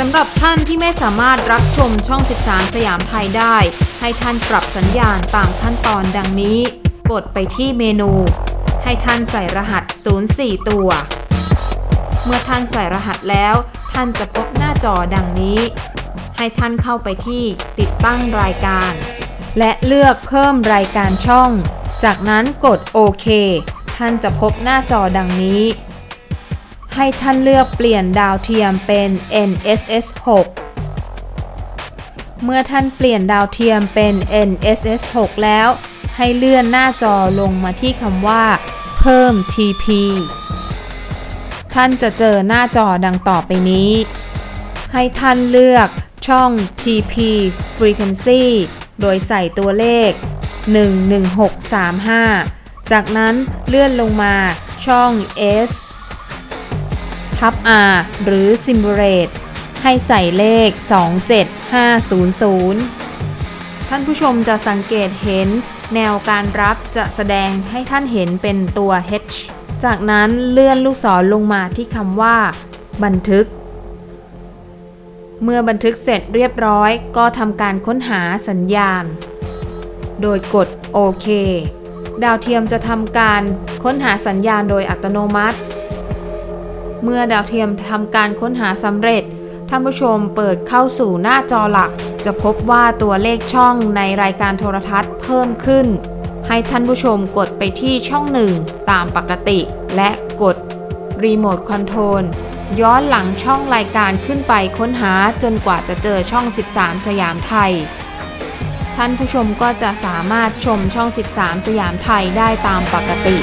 สำหรับท่านที่ไม่สามารถรับชมช่อง 13 สยามไทยได้ ให้ท่านปรับสัญญาณตามขั้นตอนดังนี้ กดไปที่เมนู ให้ท่านใส่รหัส 04 ตัว เมื่อท่านใส่รหัสแล้ว ท่านจะพบหน้าจอดังนี้ ให้ท่านเข้าไปที่ติดตั้งรายการ และเลือกเพิ่มรายการช่อง จากนั้นกดโอเค ท่านจะพบหน้าจอดังนี้ ให้ท่านเลือกเปลี่ยนดาวเทียมเป็น NSS 6 เมื่อท่านเปลี่ยนดาวเทียมเป็น NSS 6 แล้ว ให้เลื่อนหน้าจอลงมาที่คำว่า เพิ่ม TP ท่านจะเจอหน้าจอดังต่อไปนี้ ให้ท่านเลือกช่อง TP Frequency โดยใส่ตัวเลข 11635 จากนั้นเลื่อนลงมาช่อง S ทับ R หรือ Simulate ให้ใส่เลข 27500 ท่านผู้ชมจะสังเกตเห็นแนวการรับจะแสดงให้ท่านเห็นเป็นตัว H จากนั้นเลื่อนลูกศรลงมาที่คำว่า บันทึก เมื่อบันทึกเสร็จเรียบร้อยก็ทำการค้นหาสัญญาณ โดยกดโอเค ดาวเทียมจะทำการค้นหาสัญญาณโดยอัตโนมัติ เมื่อดาวเทียมทำการค้นหาสำเร็จ ท่านผู้ชมเปิดเข้าสู่หน้าจอหลัก จะพบว่าตัวเลขช่องในรายการโทรทัศน์เพิ่มขึ้น ให้ท่านผู้ชมกดไปที่ช่องหนึ่งตามปกติ และกดรีโมทคอนโทรลย้อนหลังช่องรายการขึ้นไปค้นหาจนกว่าจะเจอช่อง 13 สยามไทย ท่านผู้ชมก็จะสามารถชมช่อง 13 สยามไทยได้ตามปกติ